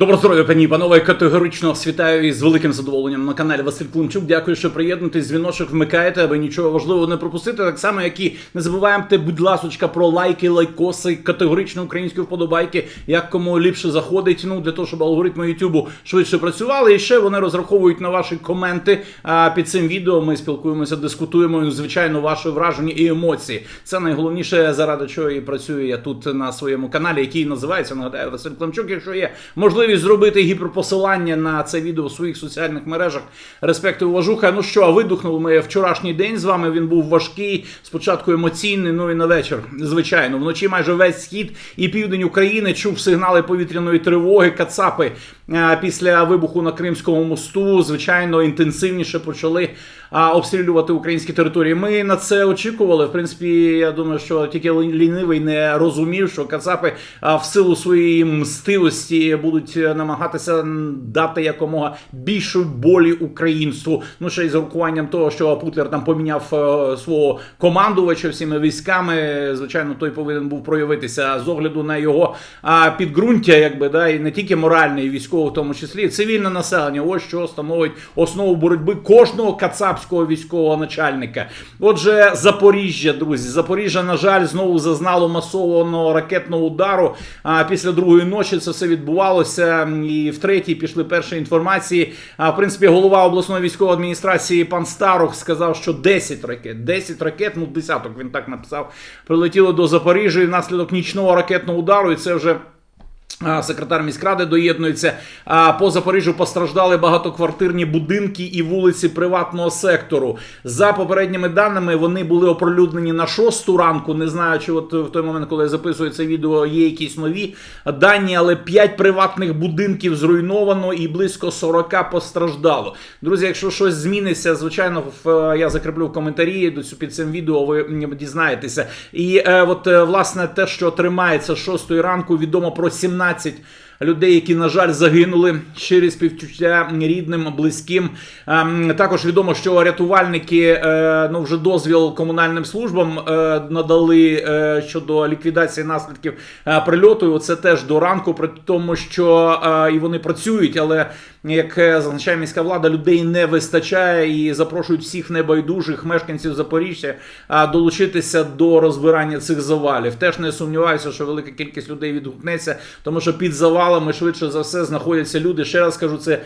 Доброго здоров'я, пані і панове. Категорично вас вітаю і з великим задоволенням на каналі Василь Климчук. Дякую, що приєднуєтесь. Дзвіночок вмикаєте, аби нічого важливого не пропустити. Так само, як і не забуваємо, будь ласочка, про лайки, лайкоси, категорично українські вподобайки, як кому ліпше заходить. Ну для того, щоб алгоритми Ютубу швидше працювали. І ще вони розраховують на ваші коменти. А під цим відео ми спілкуємося, дискутуємо. Звичайно, ваші враження і емоції. Це найголовніше, заради чого і працюю я тут на своєму каналі, який називається нагадаю Василь Климчук. Якщо є можливість зробити гіперпосилання на це відео в своїх соціальних мережах. Респект і уважуха. Ну що, видухнули ми вчорашній день з вами. Він був важкий, спочатку емоційний, ну і на вечір. Звичайно, вночі майже весь схід і південь України чув сигнали повітряної тривоги. Кацапи після вибуху на Кримському мосту, звичайно, інтенсивніше почали обстрілювати українські території. Ми на це очікували. В принципі, я думаю, що тільки лінивий не розумів, що Кацапи в силу своєї мстивості будуть намагатися дати якомога більшої болі українству. Ну ще й з урахуванням того, що Путлер там поміняв е, свого командувача всіми військами. Звичайно, той повинен був проявитися з огляду на його підґрунтя, якби да, і не тільки моральне, і військове, в тому числі цивільне населення. Ось що становить основу боротьби кожного кацапського військового начальника. Отже, Запоріжжя, друзі, Запоріжжя, на жаль, знову зазнало масованого ракетного удару. А після другої ночі це все відбувалося. І в третій пішли перші інформації. А в принципі, голова обласної військової адміністрації пан Старох сказав, що 10 ракет, 10 ракет, ну десяток він так написав, прилетіло до Запоріжжя і внаслідок нічного ракетного удару. І це вже. Секретар міськради доєднується. По Запоріжжю постраждали багатоквартирні будинки і вулиці приватного сектору. За попередніми даними вони були оприлюднені на шосту ранку. Не знаю, чи от в той момент, коли я записую це відео, є якісь нові дані, але 5 приватних будинків зруйновано і близько 40 постраждало. Друзі, якщо щось зміниться, звичайно, в я закріплю в коментарі до під цим відео. Ви дізнаєтеся. І е, от е, власне те, що тримається шостої ранку, відомо про 17 12 людей, які, на жаль, загинули щирі співчуття рідним, близьким. Ем, також відомо, що рятувальники е, ну вже дозвіл комунальним службам е, надали е, щодо ліквідації наслідків прильоту. Це теж до ранку, при тому, що і вони працюють, але як зазначає міська влада, людей не вистачає і запрошують всіх небайдужих мешканців Запоріжжя долучитися до розбирання цих завалів. Теж не сумніваюся, що велика кількість людей відгукнеться, тому що під завал підвалами швидше за все знаходяться люди. Ще раз кажу, це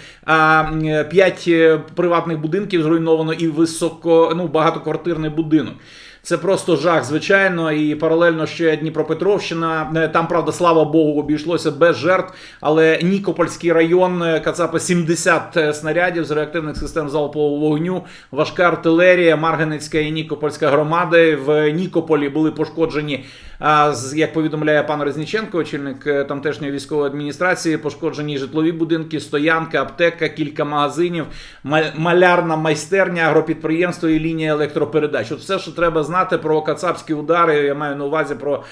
5 е, приватних будинків зруйновано і високо ну багатоквартирний будинок. Це просто жах, звичайно, і паралельно ще Дніпропетровщина. Е, там, правда, слава Богу, обійшлося без жертв. Але Нікопольський район е, Кацапа 70 снарядів з реактивних систем залпового вогню, важка артилерія, Марганецька і Нікопольська громади. В Нікополі були пошкоджені як повідомляє пан Резніченко, очільник е, тамтешньої військової адміністрації, пошкоджені житлові будинки, стоянка, аптека, кілька магазинів, малярна майстерня, агропідприємство і лінія електропередач. От все, що треба знати про кацапські удари, я маю на увазі про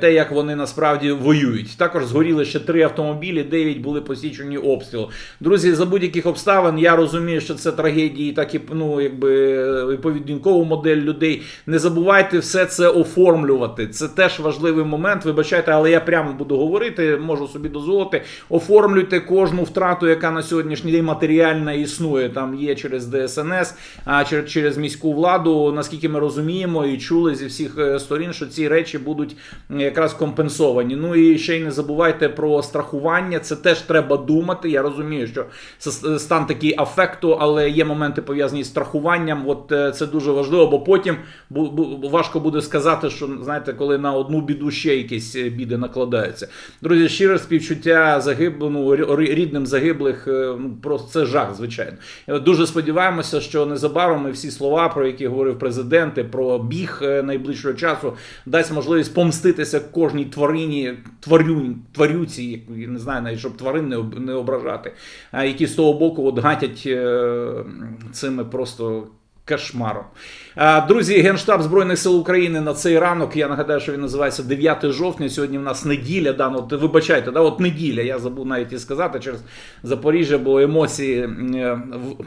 те, як вони насправді воюють. Також згоріли ще три автомобілі, дев'ять були посічені обстріл. Друзі, за будь-яких обставин я розумію, що це трагедії, так і ну, якби поведінкову модель людей. Не забувайте все це оформлювати. Це теж важливий момент. Вибачайте, але я прямо буду говорити, можу собі дозволити. Оформлюйте кожну втрату, яка на сьогоднішній день матеріальна існує. Там є через ДСНС, а через міську владу. Наскільки ми розуміємо і чули зі всіх е, сторін, що ці речі будуть якраз компенсовані. Ну і ще й не забувайте про страхування. Це теж треба думати. Я розумію, що це стан такий афекту, але є моменти пов'язані з страхуванням. От е, це дуже важливо, бо потім важко буде сказати, що знаєте, коли на одну біду ще якісь е, біди накладаються. Друзі, щире співчуття загиблих, ну, рідним загиблих. Ну, просто це жах, звичайно. Дуже сподіваємося, що незабаром ми всі слова, про які говорив президент, про біг е, найближчого часу, дасть можливість помститися кожній тварині, тварю, тварюці, я не знаю, навіть щоб тварин не, не ображати, які з того боку от гатять цими просто кошмаром. Е, Друзі, Генштаб Збройних сил України на цей ранок. Я нагадаю, що він називається 9 жовтня. Сьогодні в нас неділя. Да, ну, вибачайте, да, от неділя. Я забув навіть і сказати через Запоріжжя, бо емоції е,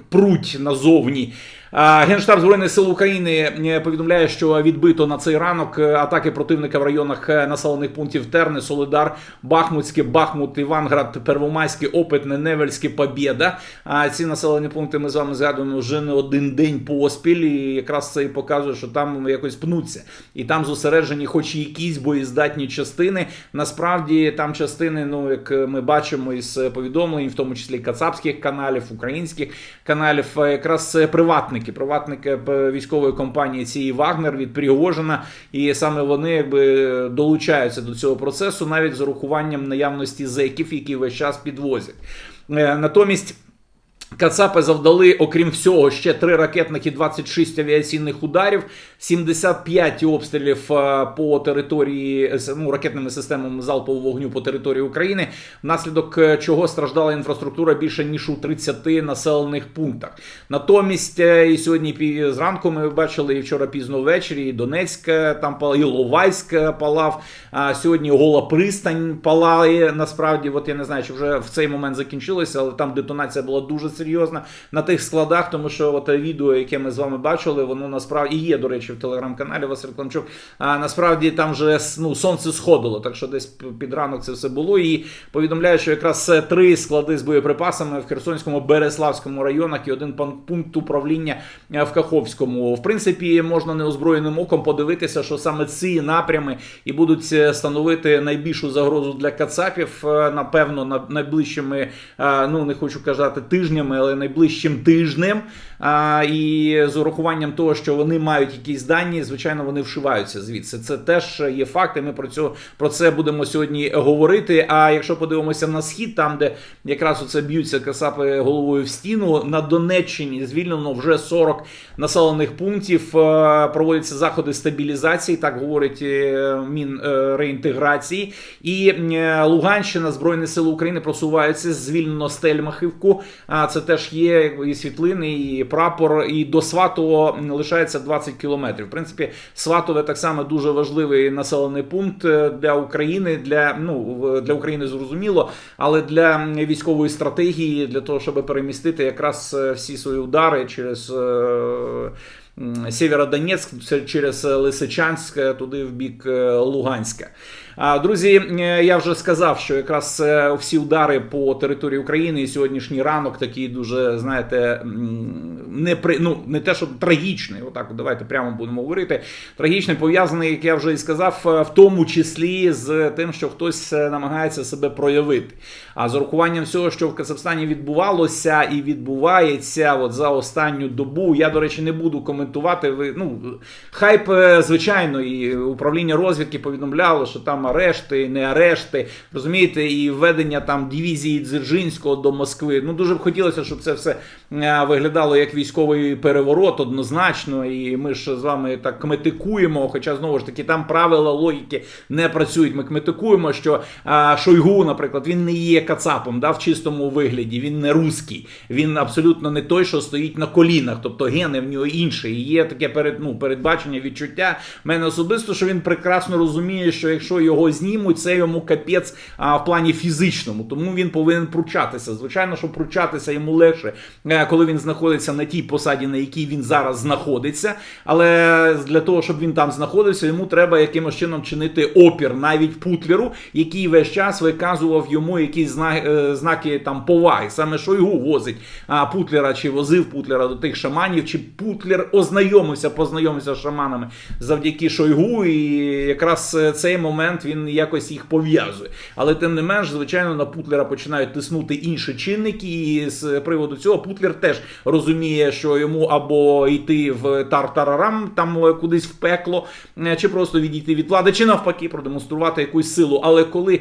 пруть назовні. Генштаб Збройних сил України е, повідомляє, що відбито на цей ранок е, атаки противника в районах е, населених пунктів Терни, Солидар, Бахмутське, Бахмут, Іванград, Первомайське, Опитне, Невельське, Побєда. А ці населені пункти ми з вами згадуємо вже не один день поспіль, і якраз це і показує, що там якось пнуться. І там зосереджені, хоч якісь боєздатні частини. Насправді там частини, ну як ми бачимо із повідомлень, в тому числі кацапських каналів, українських каналів, якраз це приватники, приватники е, військової компанії цієї Вагнер від Пригожина, і саме вони якби долучаються до цього процесу, навіть з урахуванням наявності зеків, які весь час підвозять. Е, Натомість. Кацапи завдали, окрім всього, ще три ракетних і 26 авіаційних ударів, 75 обстрілів е, по території ну, ракетними системами залпового вогню по території України, внаслідок е, чого страждала інфраструктура більше ніж у 30 населених пунктах. Натомість е, і сьогодні зранку ми бачили і вчора пізно ввечері, і Донецьк там палав, і Ловайськ палав. А сьогодні Гола пристань палає. Насправді, от я не знаю, чи вже в цей момент закінчилося, але там детонація була дуже серйозна на тих складах, тому що от відео, яке ми з вами бачили, воно насправді є, до речі, в телеграм-каналі Василь Климчук. А насправді там вже ну, сонце сходило, так що десь під ранок це все було. І повідомляю, що якраз три склади з боєприпасами в Херсонському, Береславському районах і один пункт управління е, в Каховському. В принципі, можна неозброєним оком подивитися, що саме ці напрями і будуть е, становити найбільшу загрозу для Кацапів. е, Напевно, на найближчими, ну не хочу казати тижнями, але найближчим тижнем. А, І з урахуванням того, що вони мають якісь дані, звичайно, вони вшиваються звідси. Це теж є факти. Ми про цього про це будемо сьогодні говорити. А якщо подивимося на схід, там де якраз оце б'ються касапи головою в стіну, на Донеччині звільнено вже 40 населених пунктів. Проводяться заходи стабілізації, так говорить е, мін е. І е, Луганщина, Збройні Сили України просуваються звільнено Стельмахівку. Це теж є і світлини, і прапор. І до Сватового м, лишається 20 кілометрів. В принципі, Сватове так само дуже важливий населений пункт е, для України. Для ну для України зрозуміло, але для військової стратегії, для того, щоб перемістити якраз е, всі свої удари через. е, Сєвєродонецьк через Лисичанськ, е, туди в бік Луганська. Друзі, е, я вже сказав, що якраз е, всі удари по території України і сьогоднішній ранок такий дуже, знаєте, не при ну не те, що трагічний. Отак, давайте прямо будемо говорити. Трагічний пов'язаний, як я вже і сказав, е, в тому числі з тим, що хтось намагається себе проявити. А з урахуванням всього, що в Казахстані відбувалося і відбувається от за останню добу, я, до речі, не буду коментувати. Ви ну хайп, звичайно, і управління розвідки повідомляло, що там арешти, не арешти, розумієте, і введення там дивізії Дзержинського до Москви. Ну дуже б хотілося, щоб це все е, виглядало як військовий переворот однозначно. І ми ж з вами так кметикуємо. Хоча знову ж таки там правила логіки не працюють. Ми кметикуємо, що а, Шойгу, наприклад, він не є кацапом да, в чистому вигляді, він не руський, він абсолютно не той, що стоїть на колінах, тобто гени в нього інші. І є таке перед, ну, передбачення, відчуття в мене особисто, що він прекрасно розуміє, що якщо його знімуть, це йому капець а, в плані фізичному, тому він повинен пручатися. Звичайно, що пручатися йому легше, е, коли він знаходиться на тій посаді, на якій він зараз знаходиться. Але для того, щоб він там знаходився, йому треба якимось чином чинити опір навіть Путлеру, який весь час виказував йому якісь зна- е, знаки там поваги. Саме Шойгу возить а, Путлера чи возив Путлера до тих шаманів, чи Путлер ознайомився, познайомився з шаманами завдяки Шойгу, і якраз е, цей момент він якось їх пов'язує. Але тим не менш, звичайно, на Путлера починають тиснути інші чинники, і з приводу цього Путлер теж розуміє, що йому або йти в тартарарам, там е, кудись в пекло, е, чи просто відійти від влади, чи навпаки продемонструвати якусь силу. Але коли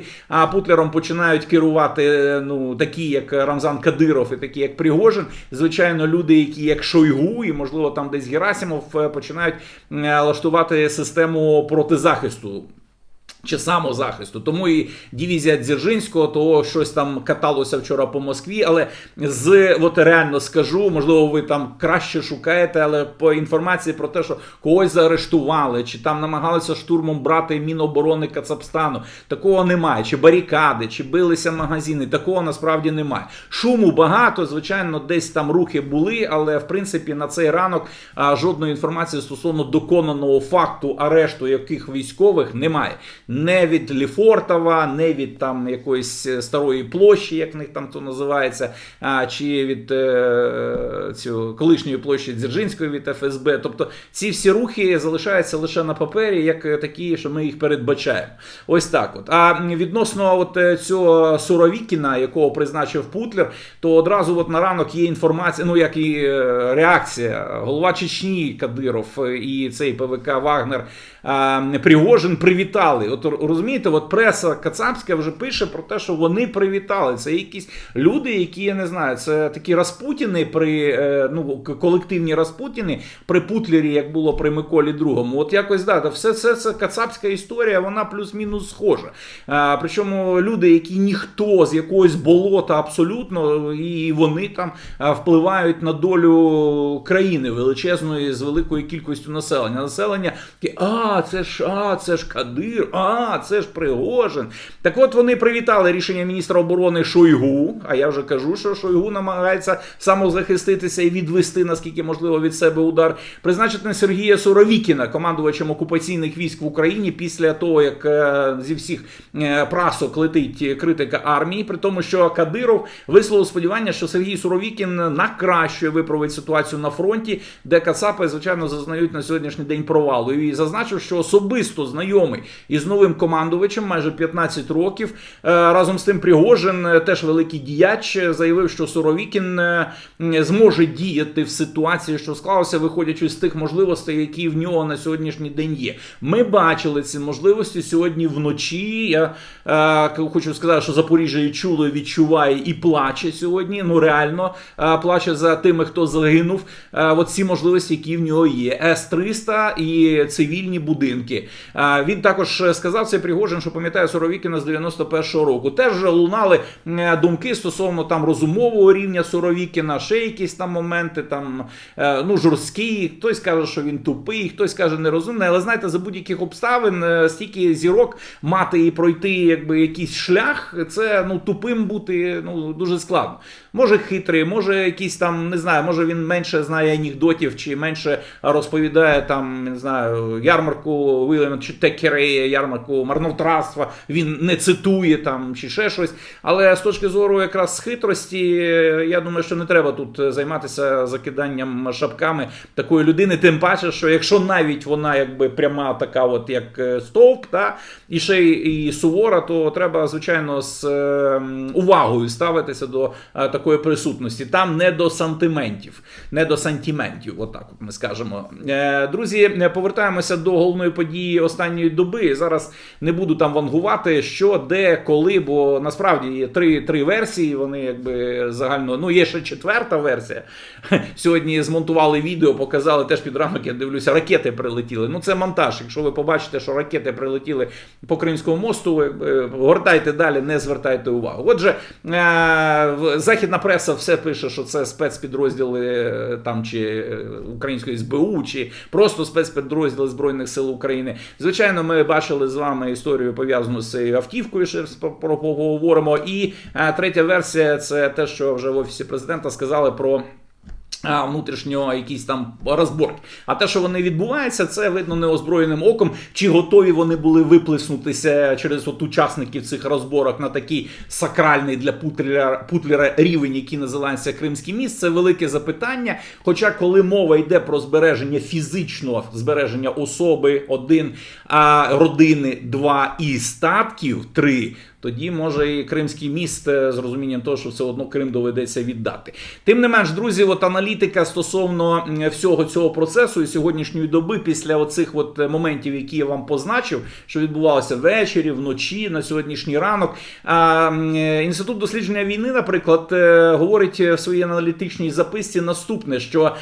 Путлером починають керувати е, ну такі, як Рамзан Кадиров, і такі, як Пригожин, звичайно, люди, які як Шойгу, і можливо там десь Герасимов, починають лаштувати систему протизахисту. Чи самозахисту, тому і дивізія Дзержинського, того щось там каталося вчора по Москві. Але з от реально скажу, можливо, ви там краще шукаєте, але по інформації про те, що когось заарештували, чи там намагалися штурмом брати Міноборони Кацапстану, такого немає. Чи барикади, чи билися магазини, такого насправді немає. Шуму багато, звичайно, десь там рухи були, але в принципі на цей ранок жодної інформації стосовно доконаного факту арешту яких військових немає не від Ліфортова, не від там якоїсь е, старої площі, як в них там то називається, а, чи від е, цього колишньої площі Дзержинської від ФСБ. Тобто ці всі рухи залишаються лише на папері, як е, такі, що ми їх передбачаємо. Ось так. От. А відносно от е, цього Суровікіна, якого призначив Путлер, то одразу от на ранок є інформація, ну як і реакція. Голова Чечні Кадиров і цей ПВК Вагнер Пригожин привітали. От розумієте, от преса Кацапська вже пише про те, що вони привітали. Це якісь люди, які я не знаю, це такі Распутіни при е, ну колективні Распутіни при Путлері, як було при Миколі II. От якось да, все це, це Кацапська історія, вона плюс-мінус схожа. А, причому люди, які ніхто з якогось болота абсолютно, і вони там впливають на долю країни величезної з великою кількістю населення. Населення таке, а, це ж а, це ж Кадир, а, це ж Пригожин. Так от вони привітали рішення міністра оборони Шойгу. А я вже кажу, що Шойгу намагається самозахиститися і відвести, наскільки можливо, від себе удар. Призначити Сергія Суровікіна, командувачем окупаційних військ в Україні, після того, як е, зі всіх е, прасок летить критика армії, при тому, що Кадиров висловив сподівання, що Сергій Суровікін на краще виправить ситуацію на фронті, де Кацапи, звичайно, зазнають на сьогоднішній день провалу. І зазначив, що особисто знайомий із новим командувачем майже 15 років. Е, Разом з тим Пригожин, е, теж великий діяч, е, заявив, що Суровікін зможе діяти в ситуації, що склалося, виходячи з тих можливостей, які в нього на сьогоднішній день є. Ми бачили ці можливості сьогодні вночі. Я хочу сказати, що Запоріжжя і чуло, відчуває і плаче сьогодні. Ну реально плаче за тими, хто загинув. От ці можливості, які в нього є. С-300 і цивільні будинки. Він також сказав цей Пригожин, що пам'ятає Суровікіна з 91-го року. Теж вже лунали е, думки стосовно там розумового рівня Суровікіна, ще якісь там моменти, там е, ну жорсткий. Хтось каже, що він тупий, хтось каже нерозумний. Але знаєте, за будь-яких обставин е, стільки зірок мати і пройти якби якийсь шлях, це ну тупим бути ну дуже складно. Може хитрий, може якийсь там, не знаю, може він менше знає анекдотів чи менше розповідає там, не знаю, ярмарку Вільяма чи Текерея, ярмарку марнотратства. Він не цитує там чи ще щось. Але з точки зору якраз хитрості, я думаю, що не треба тут займатися закиданням шапками такої людини. Тим паче, що якщо навіть вона якби пряма така, от як е, стовп, та і ще і сувора, то треба звичайно з е, увагою ставитися до е, такої присутності. Там не до сантиментів, не до сантиментів, отак от ми скажемо. Е, друзі, повертаємося до головної події останньої доби. Зараз не буду там вангувати, що, де, коли, бо насправді є три, три версії. Вони якби загально. Ну, є ще четверта версія. Сьогодні змонтували відео, показали теж під ранок, я дивлюся, ракети прилетіли. Ну, це монтаж. Якщо ви побачите, що ракети прилетіли по Кримському мосту, гортайте далі, не звертайте увагу. Отже, е, в- західна преса все пише, що це спецпідрозділи е, там чи е, української СБУ, чи просто спецпідрозділи Збройних сил України. Звичайно, ми бачили з вами історію пов'язану з цією автівкою. Ще поговоримо. І е, третя версія це те, що вже в офісі президента сказали про. Внутрішнього якісь там розборки. А те, що вони відбуваються, це видно неозброєним оком. Чи готові вони були виплеснутися через от учасників цих розборок на такий сакральний для Путлера, Путлера рівень, який називається Кримський міст, це велике запитання. Хоча, коли мова йде про збереження фізичного збереження особи, один, а родини, два і статків, три. Тоді може і Кримський міст е, з розумінням того, що все одно Крим доведеться віддати. Тим не менш, друзі, от аналітика стосовно всього цього процесу і сьогоднішньої доби, після оцих от моментів, які я вам позначив, що відбувалося ввечері, вночі, на сьогоднішній ранок. А, е, Інститут дослідження війни, наприклад, е, говорить в своїй аналітичній записці наступне: що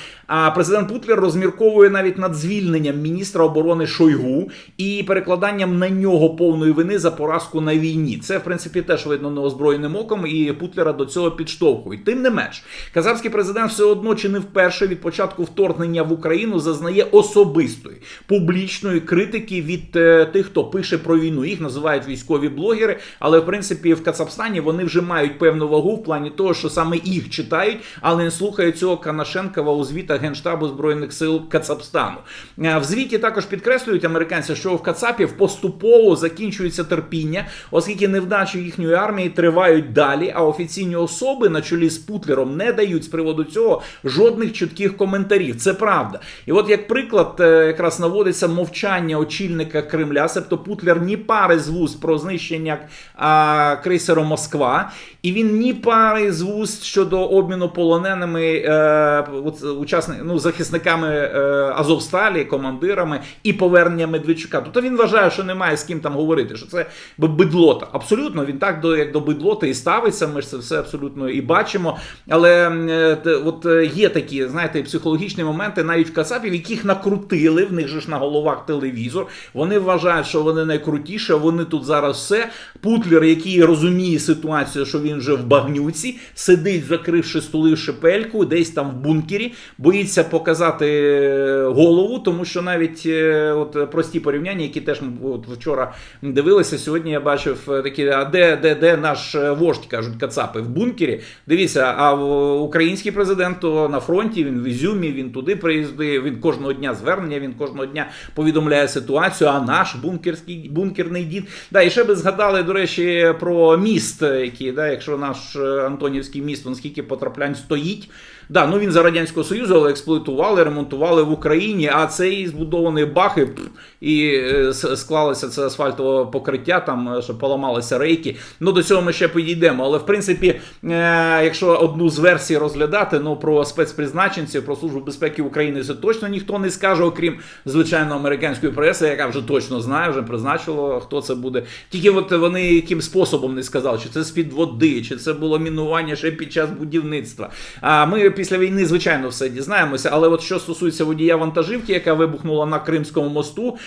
президент Путлер розмірковує навіть над звільненням міністра оборони Шойгу і перекладанням на нього повної вини за поразку на війні. Це, в принципі, теж видно неозброєним оком, і Путлера до цього підштовхують. Тим не менш, казахський президент все одно чи не вперше від початку вторгнення в Україну зазнає особистої публічної критики від е, тих, хто пише про війну. Їх називають військові блогери, але в принципі в Кацапстані вони вже мають певну вагу в плані того, що саме їх читають, але не слухають цього Канашенкова у звітах Генштабу Збройних сил Кацапстану. Е, В звіті також підкреслюють американці, що в Кацапів поступово закінчується терпіння, оскільки невдачі їхньої армії тривають далі, а офіційні особи на чолі з Путлером не дають з приводу цього жодних чітких коментарів. Це правда. І от як приклад, е, якраз наводиться мовчання очільника Кремля, себто Путлер ні пари з вуст про знищення а, крейсеру Москва, і він ні пари з вуст щодо обміну полоненими е, учасник, ну, захисниками е, Азовсталі, командирами і повернення Медведчука. Тобто він вважає, що немає з ким там говорити, що це бидлота. Абсолютно, він так до як до бидлоти і ставиться. Ми ж це все абсолютно і бачимо. Але е, от е, є такі, знаєте, психологічні моменти, навіть в Кацапів, яких накрутили, в них же ж на головах телевізор. Вони вважають, що вони найкрутіші, вони тут зараз все. Путлер, який розуміє ситуацію, що він вже в багнюці, сидить, закривши стули шепельку, десь там в бункері, боїться показати е, голову, тому що навіть от прості порівняння, які теж от вчора дивилися. Сьогодні я бачив е, такі, а де, де, де наш е, вождь, кажуть, Кацапи в бункері. Дивіться, а український президент то на фронті, він в Ізюмі, він туди приїздить, він кожного дня звернення, він кожного дня повідомляє ситуацію. А наш бункерський бункерний дід. Да, і ще би згадали, до речі, про міст, який, да, якщо наш е, Антонівський міст, он скільки потраплянь стоїть. Да, ну він за Радянського Союзу, але експлуатували, ремонтували в Україні, а цей збудований бахи і е, склалося це асфальтове покриття, там е, що поламалися рейки. Ну до цього ми ще підійдемо. Але в принципі, е, якщо одну з версій розглядати, ну про спецпризначенців, про службу безпеки України, це точно ніхто не скаже, окрім звичайно американської преси, яка вже точно знає, вже призначила, хто це буде. Тільки от вони яким способом не сказали, чи це з-під води, чи це було мінування ще під час будівництва. А ми після війни, звичайно, все дізнаємося. Але от що стосується водія вантажівки, яка вибухнула на Кримському мосту,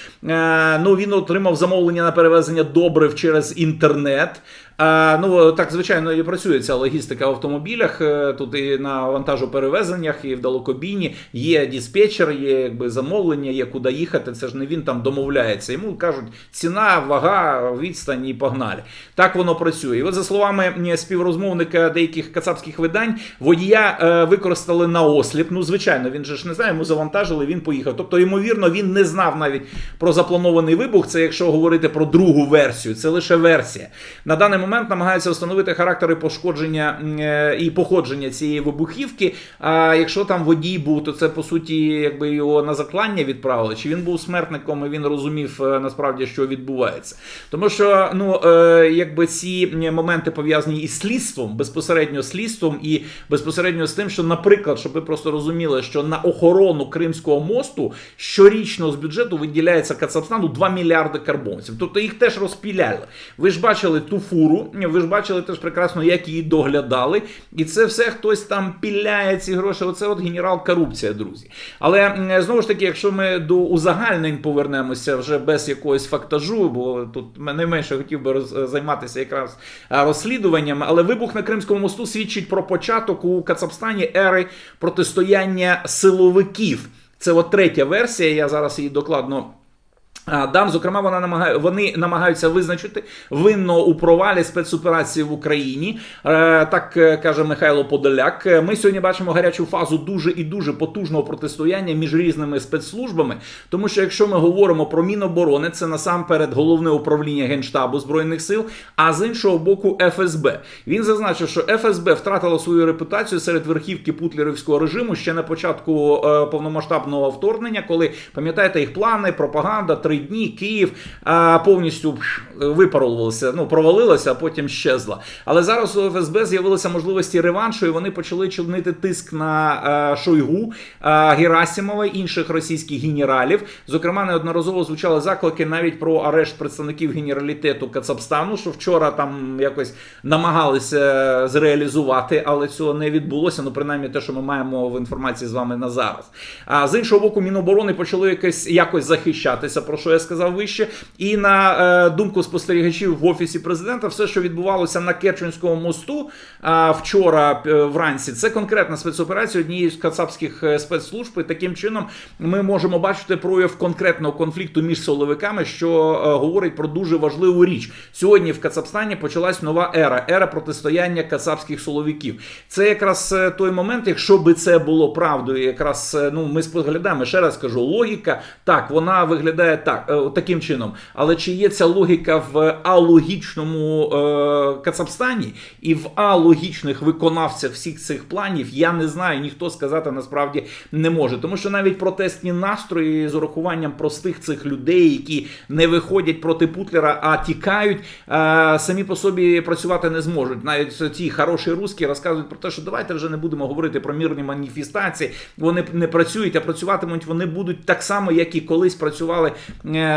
ну він отримав замовлення на перевезення добрив через інтернет. А, ну так звичайно і працює ця логістика в автомобілях. Е, Тут і на вантажоперевезеннях, і в далекобійні є диспетчер, є якби замовлення, є куди їхати. Це ж не він там домовляється. Йому кажуть ціна, вага, відстань і погнали. Так воно працює. І от за словами співрозмовника деяких кацапських видань, водія е, використали на осліп. Ну, звичайно, він же ж не знає, йому завантажили, він поїхав. Тобто, ймовірно, він не знав навіть про запланований вибух. Це якщо говорити про другу версію, це лише версія. На даний момент намагаються встановити характери пошкодження е, і походження цієї вибухівки. А якщо там водій був, то це по суті, якби його на заклання відправили, чи він був смертником і він розумів е, насправді, що відбувається. Тому що ну е, якби ці моменти пов'язані із слідством, безпосередньо слідством, і безпосередньо з тим, що, наприклад, щоб ви просто розуміли, що на охорону Кримського мосту щорічно з бюджету виділяється Кацапстану 2 мільярди карбонців. Тобто їх теж розпіляли. Ви ж бачили ту фуру, ви ж бачили теж прекрасно, як її доглядали. І це все хтось там піляє ці гроші. Оце от генерал корупція, друзі. Але знову ж таки, якщо ми до узагальнень повернемося вже без якогось фактажу, бо тут найменше хотів би роз, займатися якраз а, розслідуванням, але вибух на Кримському мосту свідчить про початок у Кацапстані ери протистояння силовиків. Це от третя версія. Я зараз її докладно. Дам, зокрема, вона намагає, вони намагаються визначити винного у провалі спецоперації в Україні. Е, так е, каже Михайло Подоляк. Е, Ми сьогодні бачимо гарячу фазу дуже і дуже потужного протистояння між різними спецслужбами. Тому що якщо ми говоримо про Міноборони, це насамперед головне управління Генштабу Збройних сил, а з іншого боку, ФСБ. Він зазначив, що ФСБ втратило свою репутацію серед верхівки путлерівського режиму ще на початку повномасштабного вторгнення, коли пам'ятаєте їх плани, пропаганда, три три дні Київ а, повністю випарувалося, ну провалилося, а потім щезла. Але зараз у ФСБ з'явилися можливості реваншу, і вони почали чинити тиск на а, Шойгу, а, Герасимова, інших російських генералів. Зокрема, неодноразово звучали заклики навіть про арешт представників генералітету Кацапстану, що вчора там якось намагалися зреалізувати, але цього не відбулося. Ну, принаймні, те, що ми маємо в інформації з вами на зараз. А з іншого боку, Міноборони почали якось якось захищатися, про що я сказав вище. І на е, думку спостерігачів в офісі президента, все, що відбувалося на Керченському мосту а, вчора е, вранці, це конкретна спецоперація однієї з кацапських е, спецслужб. І таким чином ми можемо бачити прояв конкретного конфлікту між силовиками, що е, говорить про дуже важливу річ. Сьогодні в Кацапстані почалась нова ера ера протистояння кацапських силовиків. Це якраз е, той момент, якщо би це було правдою, якраз е, ну ми споглядаємо ще раз кажу, логіка так, вона виглядає так е, таким чином. Але чи є ця логіка в алогічному е, Кацапстані і в алогічних виконавцях всіх цих планів, я не знаю, ніхто сказати насправді не може. Тому що навіть протестні настрої з урахуванням простих цих людей, які не виходять проти Путлера, а тікають, е, самі по собі працювати не зможуть. Навіть ті хороші русські розказують про те, що давайте вже не будемо говорити про мирні маніфестації. Вони не працюють, а працюватимуть вони будуть так само, як і колись працювали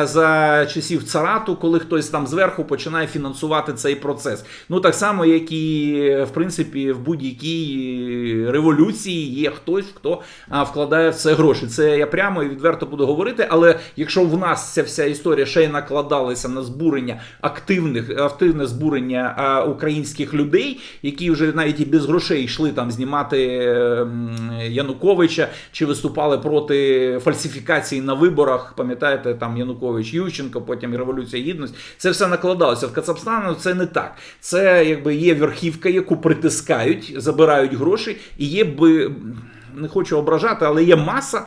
за часів царату, коли хтось там зверху починає фінансувати цей процес. Ну так само, як і в принципі в будь-якій революції є хтось, хто вкладає в це гроші. Це я прямо і відверто буду говорити. Але якщо в нас ця вся історія ще й накладалася на збурення активних активне збурення українських людей, які вже навіть і без грошей йшли там знімати ем, Януковича чи виступали проти фальсифікації на виборах. Пам'ятаєте, там Янукович Ющенко, потім Революція Гідності. Це все накладалося в Кацапстану. Це не так. Це якби є верхівка, яку притискають, забирають гроші, і є би. Не хочу ображати, але є маса,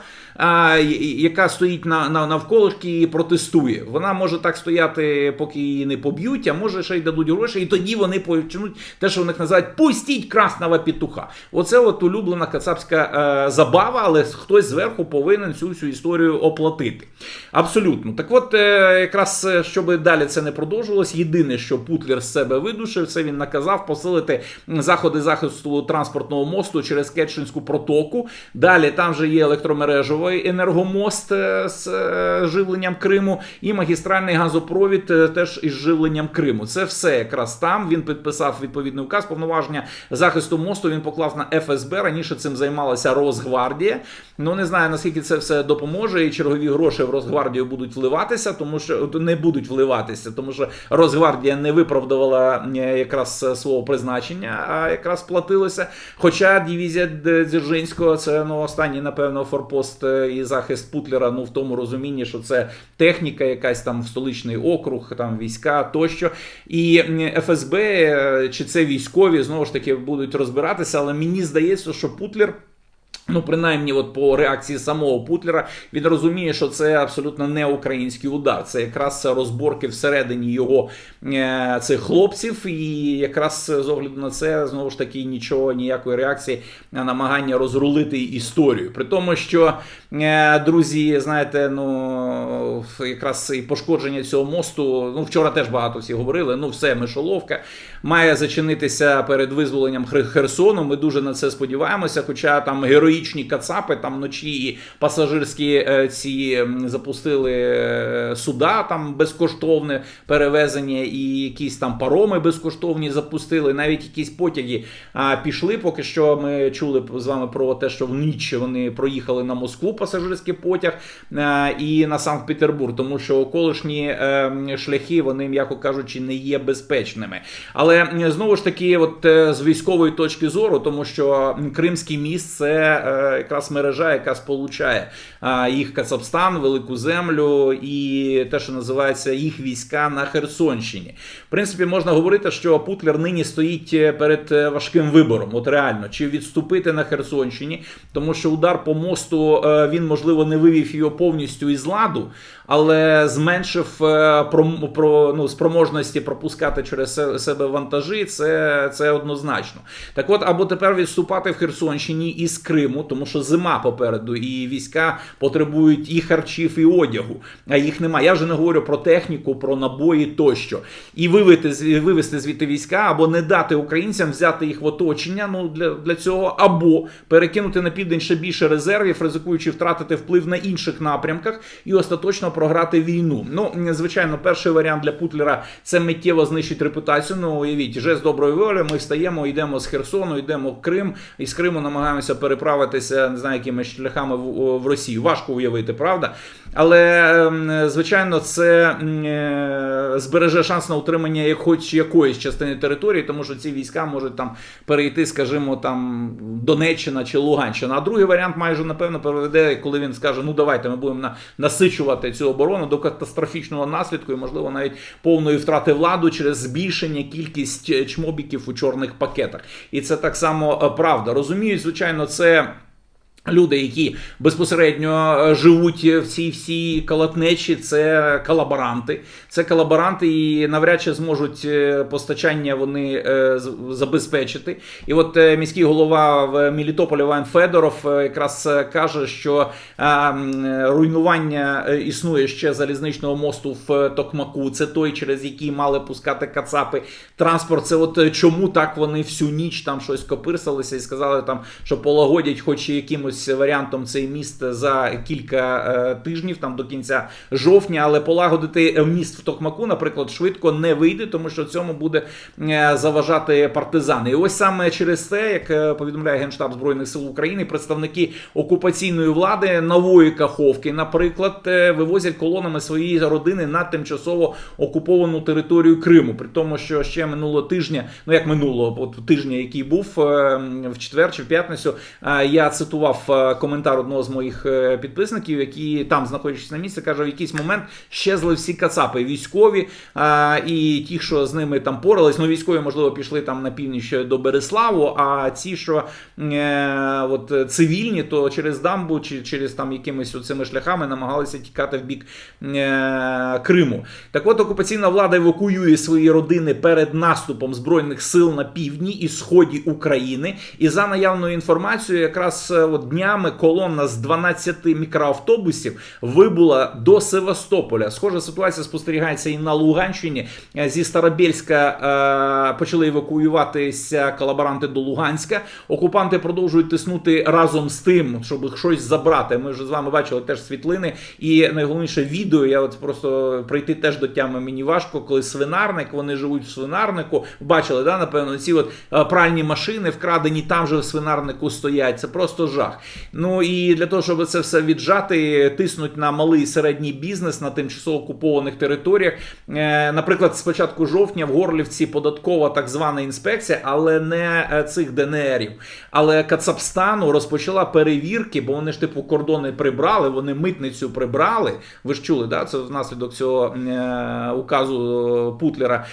яка стоїть на, на навколишки і протестує. Вона може так стояти, поки її не поб'ють, а може ще й дадуть гроші, і тоді вони почнуть те, що в них називають пустіть красного петуха. Оце от улюблена кацапська е, забава, але хтось зверху повинен цю всю історію оплатити. Абсолютно. Так от, е, якраз щоб далі це не продовжувалось, єдине, що Путлер з себе видушив, це він наказав посилити заходи захисту транспортного мосту через Кетчинську протоку. Далі там же є електромережовий енергомост з живленням Криму і магістральний газопровід теж із живленням Криму. Це все якраз там. Він підписав відповідний указ. Повноваження захисту мосту він поклав на ФСБ. Раніше цим займалася Росгвардія. Ну не знаю наскільки це все допоможе, і чергові гроші в Росгвардію будуть вливатися, тому що не будуть вливатися, тому що Росгвардія не виправдувала якраз свого призначення, а якраз платилося. Хоча дивізія Дзержинського це ну останній, напевно, форпост і захист Путлера. Ну в тому розумінні, що це техніка, якась там в столичний округ, там війська тощо. І ФСБ чи це військові знову ж таки будуть розбиратися, але мені здається, що Путлер. Ну, принаймні, от по реакції самого Путлера, він розуміє, що це абсолютно не український удар. Це якраз розборки всередині його е, цих хлопців, і якраз з огляду на це знову ж таки нічого, ніякої реакції на намагання розрулити історію. При тому, що е, друзі, знаєте, ну якраз і пошкодження цього мосту. Ну, вчора теж багато всі говорили. Ну, все, мишоловка має зачинитися перед визволенням Херсону. Ми дуже на це сподіваємося, хоча там героїчні кацапи там вночі і пасажирські ці запустили суда там безкоштовне перевезення, і якісь там пароми безкоштовні запустили. Навіть якісь потяги а, пішли. Поки що ми чули з вами про те, що в ніч вони проїхали на Москву пасажирський потяг а, і на Санкт-Петербург, тому що околишні а, ем, шляхи вони, м'яко кажучи, не є безпечними. Але знову ж таки, от е, з військової точки зору, тому що Кримський міст це. Е, якраз мережа, яка сполучає їх Кацапстан, Велику Землю і те, що називається їх війська на Херсонщині. В принципі, можна говорити, що Путлер нині стоїть е, перед важким вибором. От реально, чи відступити на Херсонщині, тому що удар по мосту він, можливо, не вивів його повністю із ладу, але зменшив про, про ну, спроможності пропускати через себе вантажі. Це, Це однозначно. Так от, або тепер відступати в Херсонщині із Криму. Тому що зима попереду, і війська потребують і харчів, і одягу. А їх немає. Я вже не говорю про техніку, про набої тощо. І вивести, з- вивести звідти війська або не дати українцям взяти їх в оточення. Ну для, для цього, або перекинути на південь ще більше резервів, ризикуючи втратити вплив на інших напрямках і остаточно програти війну. Ну звичайно, перший варіант для Путлера це миттєво знищить репутацію. Ну уявіть, жест доброї волі. Ми встаємо, йдемо з Херсону, йдемо в Крим, і з Криму намагаємося переправитися, не знаю, якими шляхами в, в Росію. Важко уявити, правда? Але ем, звичайно, це е, збереже шанс на утримання як хоч якоїсь частини території, тому що ці війська можуть там перейти, скажімо, там Донеччина чи Луганщина. А другий варіант майже напевно приведе, коли він скаже: ну давайте ми будемо на- насичувати цю оборону до катастрофічного наслідку і, можливо, навіть повної втрати владу через збільшення кількість е, чмобіків у чорних пакетах. І це так само е, правда. Розуміють, звичайно, це. Люди, які безпосередньо е, живуть в цій всій колотнечі, це колаборанти. Це колаборанти, і навряд чи зможуть е, постачання вони е, забезпечити. І от міський голова в Мелітополі Ван Федоров якраз каже, що руйнування існує ще залізничного мосту в Токмаку. Це той, через який мали пускати кацапи. Транспорт. Це от чому так вони всю ніч там щось копирсалися і сказали там, що полагодять, хоч і якимось варіантом цей міст за кілька е, тижнів, там до кінця жовтня, але полагодити міст в Токмаку, наприклад, швидко не вийде, тому що цьому буде е, заважати партизани. І ось саме через це, як е, повідомляє Генштаб Збройних сил України, представники окупаційної влади нової Каховки, наприклад, вивозять колонами свої родини на тимчасово окуповану територію Криму. При тому, що ще минулого тижня, ну як минулого от тижня, який був в четвер чи в п'ятницю, я цитував е, коментар одного з моїх е, підписників, які там, знаходячись на місці, каже, в якийсь момент щезли всі кацапи, військові е, і ті, що з ними там порались. Ну, військові, можливо, пішли там на північ до Береславу, а ці, що от, цивільні, то через дамбу чи через там якимись оцими шляхами намагалися тікати в бік Криму. Так от окупаційна влада евакуює свої родини перед наступом збройних сил на півдні і сході України. І за наявною інформацією, якраз от днями колона з 12 мікроавтобусів вибула до Севастополя. Схожа ситуація спостерігається і на Луганщині. Е, Зі Старобєльська е, почали евакуюватися колаборанти до Луганська. Окупанти продовжують тиснути разом з тим, щоб щось забрати. Ми вже з вами бачили теж світлини, і найголовніше відео. Я от просто прийти теж до тями мені важко, коли свинарник, вони живуть в свинарнику. Бачили, да, напевно, ці от е, пральні машини вкрадені там же в свинарнику стоять. Це просто жах. Ну і для того, щоб це все віджати, тиснуть на малий і середній бізнес на тимчасово окупованих територіях. Е, Наприклад, з початку жовтня в Горлівці податкова так звана інспекція, але не е, цих ДНРів. Але Кацапстану розпочала перевірки, бо вони ж типу кордони прибрали, вони митницю прибрали. Ви ж чули, да? це внаслідок цього е, указу Путлера.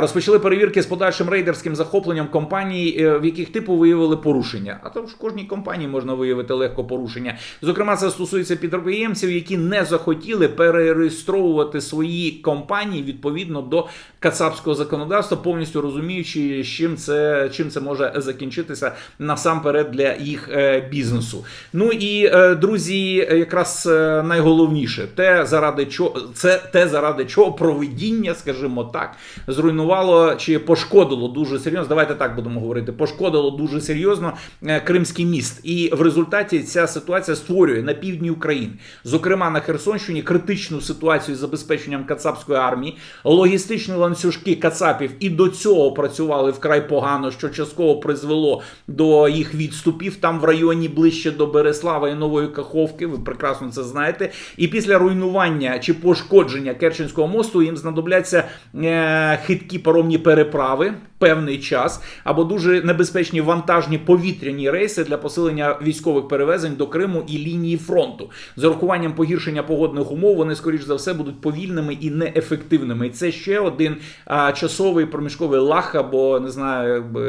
Розпочали перевірки з подальшим рейдерським захопленням компаній, в яких типу виявили порушення. А то ж кожній компанії можна виявити легко порушення. Зокрема, це стосується підприємців, які не захотіли перереєстровувати свої компанії відповідно до кацапського законодавства, повністю розуміючи, чим це чим це може закінчитися насамперед для їх е, бізнесу. Ну і е, друзі, якраз е, найголовніше, те заради чого це те, заради чого проведіння, скажімо так, зруйнувало чи пошкодило дуже серйозно. Давайте так будемо говорити. Пошкодило дуже серйозно Кримський міст, і в результаті ця ситуація створює на півдні України, зокрема на Херсонщині, критичну ситуацію з забезпеченням кацапської армії, логістичні ланцюжки кацапів і до цього працювали вкрай погано, що частково призвело до їх відступів там в районі ближче до Береслава і Нової Каховки. Ви прекрасно це знаєте. І після руйнування чи пошкодження Керченського мосту їм знадобляться е, хиткі паромні переправи певний час або дуже небезпечні вантажні повітряні рейси для посилення військових перевезень до Криму і лінії фронту. З урахуванням погіршення погодних умов вони, скоріш за все, будуть повільними і неефективними. І це ще один а, часовий проміжковий лах, або не знаю, якби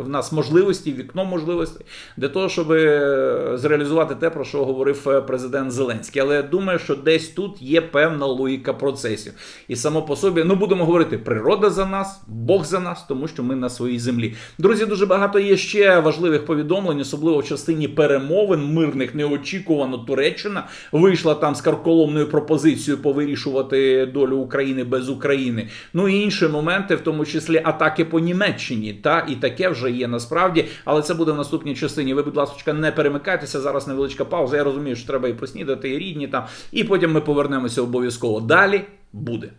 в нас можливості, вікно можливостей для того, щоб е, зреалізувати те, про що говорив е, президент Зеленський. Але я думаю, що десь тут є певна логіка процесів. І само по собі, ну будемо говорити, природа за нас, Бог за нас, тому що ми на своїй землі. Друзі, дуже багато є ще важливих повідомлень, особливо в частині перемовин мирних. Неочікувано Туреччина вийшла там з карколомною пропозицією повирішувати долю України без України. Ну і інші моменти, в тому числі атаки по Німеччині. Та і таке вже є насправді, але це буде в наступній частині. Ви, будь ласка, не перемикайтеся. Зараз невеличка пауза. Я розумію, що треба і поснідати, і рідні там. І потім ми повернемося обов'язково. Далі буде.